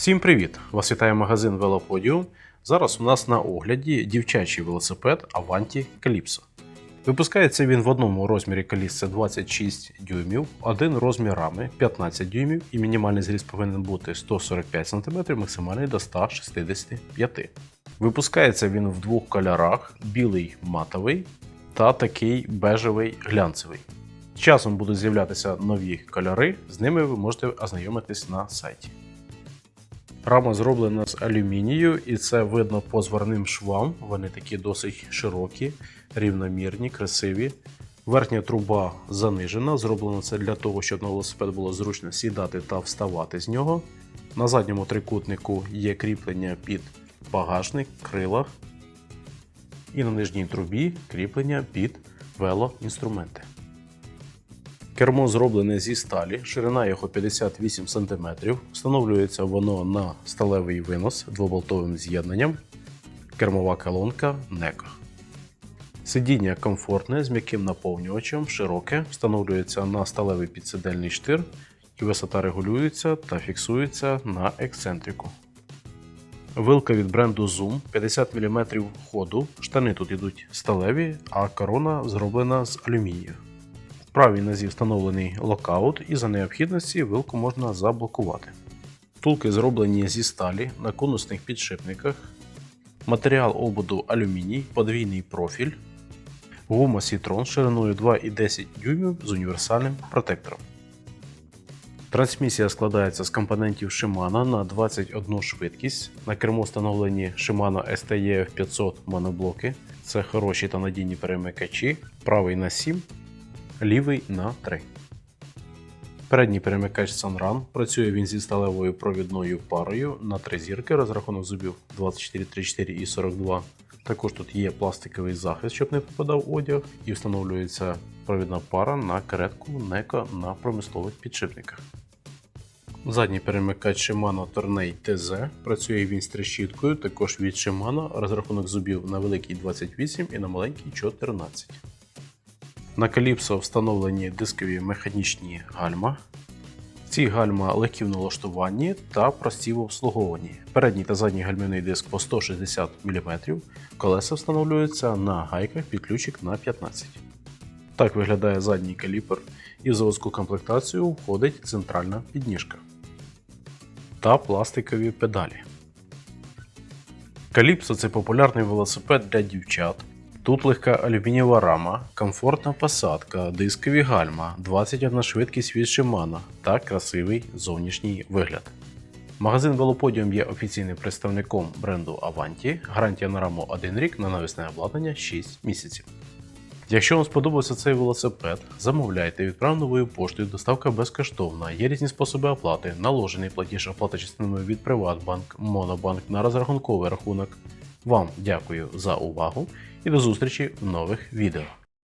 Всім привіт! Вас вітає магазин Велоподіум. Зараз у нас на огляді дівчачий велосипед Avanti Calypso. Випускається він в одному розмірі колісце 26 дюймів, один розмір рами 15 дюймів і мінімальний зріст повинен бути 145 см, максимальний до 165 Випускається він в двох кольорах: білий матовий та такий бежевий глянцевий. Часом будуть з'являтися нові кольори, з ними ви можете ознайомитись на сайті. Рама зроблена з алюмінію, і це видно по зварним швам. Вони такі досить широкі, рівномірні, красиві. Верхня труба занижена. Зроблено це для того, щоб на велосипед було зручно сідати та вставати з нього. На задньому трикутнику є кріплення під багажник, крила. І на нижній трубі кріплення під велоінструменти. Кермо зроблене зі сталі, ширина його 58 см. Встановлюється воно на сталевий винос двоболтовим з'єднанням. Кермова колонка NECO. Сидіння комфортне з м'яким наповнювачем, широке, встановлюється на сталевий підсидельний штир і висота регулюється та фіксується на ексцентрику. Вилка від бренду Zoom 50 мм ходу. Штани тут йдуть сталеві, а корона зроблена з алюмінію. В правій нозі встановлений локаут, і за необхідності вилку можна заблокувати. Втулки зроблені зі сталі на конусних підшипниках. Матеріал ободу алюміній, подвійний профіль. Гума Citroen шириною 2,10 дюймів з універсальним протектором. Трансмісія складається з компонентів Shimano на 21 швидкість. На кермо встановлені Shimano STEF 500 моноблоки. Це хороші та надійні перемикачі. Правий на 7, лівий на 3. Передній перемикач Sunrun. Працює він зі сталевою провідною парою на 3 зірки, розрахунок зубів 24, 34 і 42. Також тут є пластиковий захист, щоб не попадав одяг, і встановлюється провідна пара на каретку NECO на промислових підшипниках. Задній перемикач Shimano Tourney TZ. Працює він з трещіткою, також від Shimano, розрахунок зубів на великий 28 і на маленький 14. На Calypso встановлені дискові механічні гальма. Ці гальма легкі в налаштуванні та прості в обслуговуванні. Передній та задній гальмівний диск по 160 мм, колеса встановлюються на гайках під ключик на 15 Так виглядає задній каліпер, і в заводську комплектацію входить центральна підніжка та пластикові педалі. Calypso – це популярний велосипед для дівчат. Тут легка алюмінієва рама, комфортна посадка, дискові гальма, 21 швидкість від Shimano та красивий зовнішній вигляд. Магазин Велоподіум є офіційним представником бренду Avanti, гарантія на раму 1 рік на навісне обладнання 6 місяців. Якщо вам сподобався цей велосипед, замовляйте, відправ новою поштою, доставка безкоштовна, є різні способи оплати, наложений платіж оплата частинами від Приватбанк, Монобанк на розрахунковий рахунок. Вам дякую за увагу і до зустрічі в нових відео.